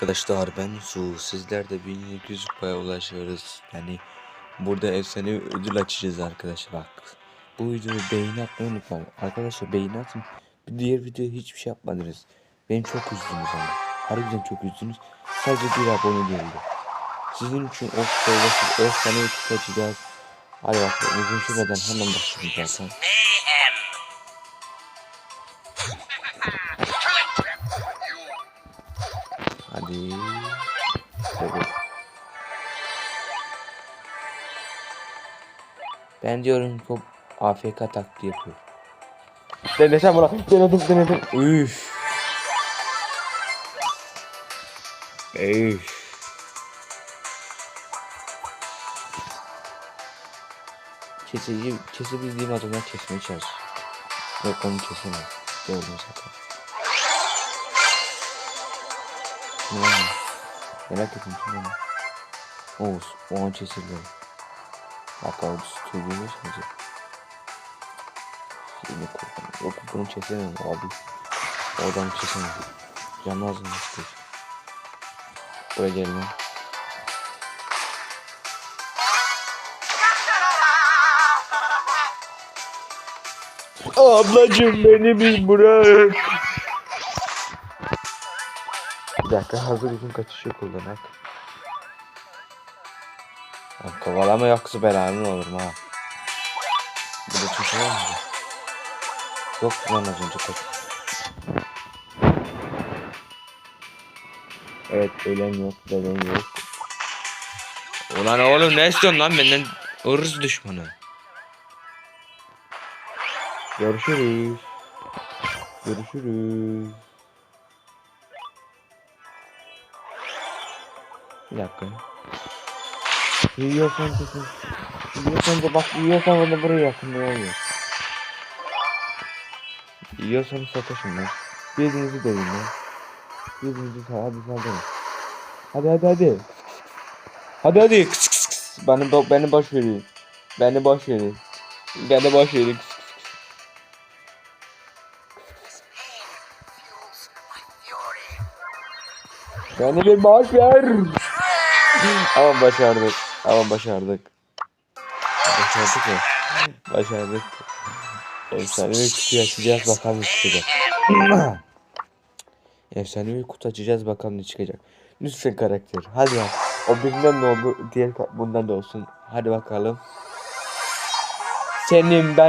arkadaşlar ben Su. Sizler de 1200 kupaya ulaşıyoruz. Yani burada efsane ödül açacağız arkadaşlar bak. Bu videoyu beğeni atmayı unutmayın. Arkadaşlar beğeni atın. Bir diğer videoya hiçbir şey yapmadınız. Beni çok üzdünüz ama. Harbiden çok üzdünüz. Sadece bir abone geldi. Sizin için o kupaya ulaşıp efsane ödül açacağız. Hadi bakalım uzun sürmeden hemen başlayalım Ben diyorum ki AFK taklidi yapıyor. Denesem buna. Denedim denedim. Üf. Üf. Kesici, kesebildiğim adamlar kesmeye çalış. Yok onu kesemem. Gördüm zaten. Ne var? Merak ettim şimdi. Oğuz, o an kesildi. Bak abi stüdyoda şimdi. Yine kurban. Yok bunu kesemem abi. Oradan kesemem. Canı ağzını istiyor. Buraya gelme. Ablacım beni bir bırak. Bir dakika hazır uzun kaçışı kullanak. Kovalama yoksa belanın olurum ha. Da çünkü var mı? Yok lan az önce kaç. Evet ölen yok deden yok. Ulan oğlum ne istiyorsun lan benden? Irz düşmanı. Görüşürüz. Görüşürüz. Bir dakika. Yiyorsan kesin. Yiyorsan da bak yiyorsan onu buraya yakın oluyor? Yiyorsan sataşın lan. Birbirinizi dövün lan. Birbirinizi sal hadi saldırın. Hadi hadi hadi. Hadi hadi. Kıs kıs kıs. Beni, beni boş verin. Beni boş verin. Beni boş verin. Kıs kıs kıs. Beni bir boş ver. Ama başardık. Ama başardık. Başardık ya. Başardık. Efsanevi kutu açacağız bakalım ne çıkacak. Efsanevi kutu açacağız bakalım ne çıkacak. Lütfen karakter. Hadi ya. O birinden de oldu. Diğer bundan da olsun. Hadi bakalım. Senin ben